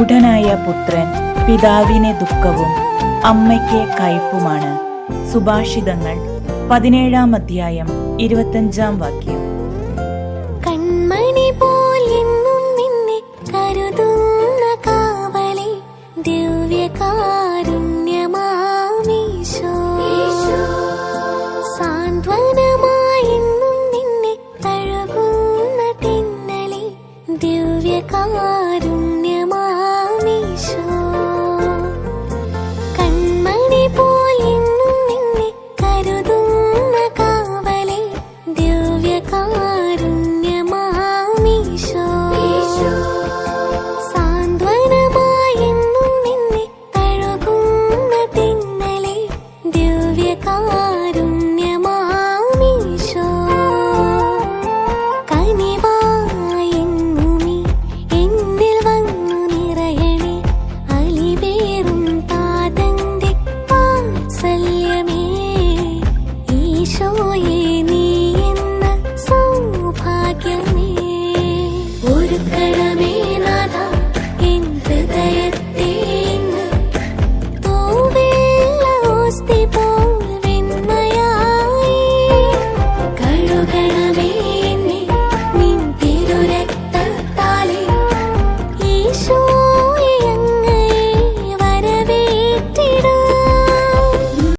മൂഢനായ പുത്രൻ പിതാവിനെ ദുഃഖവും അമ്മയ്ക്ക് കയ്പുമാണ്. സുഭാഷിതങ്ങൾ പതിനേഴാം അധ്യായം ഇരുപത്തഞ്ചാം വാക്യം. കൺമണി പോലെന്നും നിന്നെ കരുതുന്ന നിന്നെ തഴുകുന്ന ദിവ്യകാരുണ്യമാമീശോ இருக்கடா